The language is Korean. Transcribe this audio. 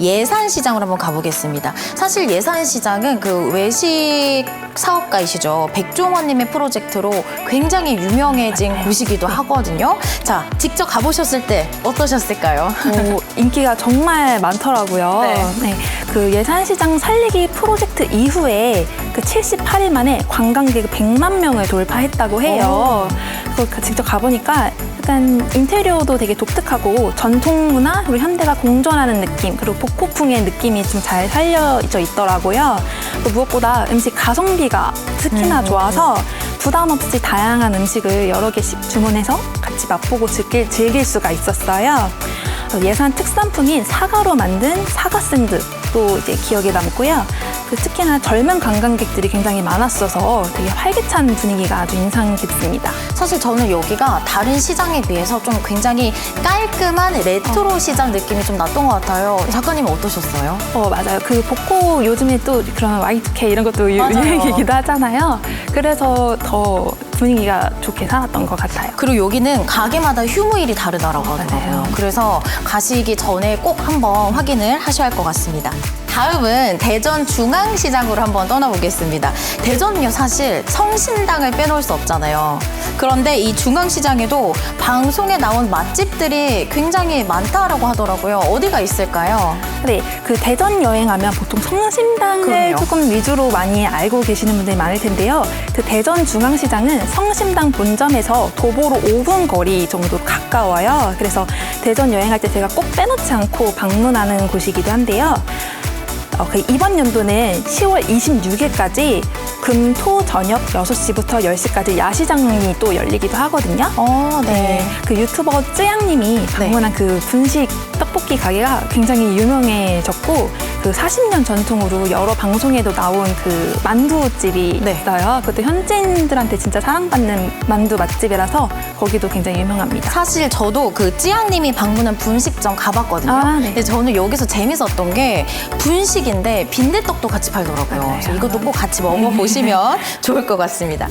예산 시장으로 한번 가보겠습니다. 사실 예산 시장은 그 외식 사업가이시죠. 백종원님의 프로젝트로 굉장히 유명해진 곳이기도 하거든요. 자, 직접 가보셨을 때 어떠셨을까요? 오, 인기가 정말 많더라고요. 네. 그 예산시장 살리기 프로젝트 이후에 그 78일 만에 관광객 100만 명을 돌파했다고 해요. 그래서 그 직접 가보니까 약간 인테리어도 되게 독특하고 전통 문화 그리고 현대가 공존하는 느낌 그리고 복고풍의 느낌이 좀 잘 살려져 있더라고요. 또 무엇보다 음식 가성비가 특히나 좋아서 부담 없이 다양한 음식을 여러 개씩 주문해서 같이 맛보고 즐길, 즐길 수가 있었어요. 어, 예산 특산품인 사과로 만든 사과 샌드도 이제 기억에 남고요. 그 특히나 젊은 관광객들이 굉장히 많았어서 되게 활기찬 분위기가 아주 인상 깊습니다. 사실 저는 여기가 다른 시장에 비해서 좀 굉장히 깔끔한 레트로 시장 느낌이 좀 났던 것 같아요. 작가님 은 어떠셨어요? 어 맞아요. 그 복고 요즘에 또 그런 Y2K 이런 것도 유- 맞아요. 유행이기도 하잖아요. 그래서 더 분위기가 좋게 살았던 것 같아요. 그리고 여기는 가게마다 휴무일이 다르다고 하더라고요. 맞아요. 그래서 가시기 전에 꼭 한번 확인을 하셔야 할 것 같습니다. 다음은 대전 중앙시장으로 한번 떠나보겠습니다. 대전은요, 사실 성신당을 빼놓을 수 없잖아요. 그런데 이 중앙시장에도 방송에 나온 맛집들이 굉장히 많다라고 하더라고요. 어디가 있을까요? 네, 그 대전 여행하면 보통 성심당을 그럼요. 조금 위주로 많이 알고 계시는 분들이 많을 텐데요. 그 대전 중앙시장은 성심당 본점에서 도보로 5분 거리 정도 가까워요. 그래서 대전 여행할 때 제가 꼭 빼놓지 않고 방문하는 곳이기도 한데요. 어, 그 이번 연도는 10월 26일까지 금, 토 저녁 6시부터 10시까지 야시장이 또 열리기도 하거든요. 어, 네. 그 유튜버 쯔양님이 방문한 그 분식 떡볶이 가게가 굉장히 유명해졌고 그 40년 전통으로 여러 방송에도 나온 그 만두집이 네. 있어요. 그것도 현지인들한테 진짜 사랑받는 만두 맛집이라서 거기도 굉장히 유명합니다. 사실 저도 그 찌양님이 방문한 분식점 가봤거든요. 아, 네. 근데 저는 여기서 재밌었던 게 분식 인데 빈대떡도 같이 팔더라고요. 그래서 이것도 꼭 같이 먹어보시면 좋을 것 같습니다.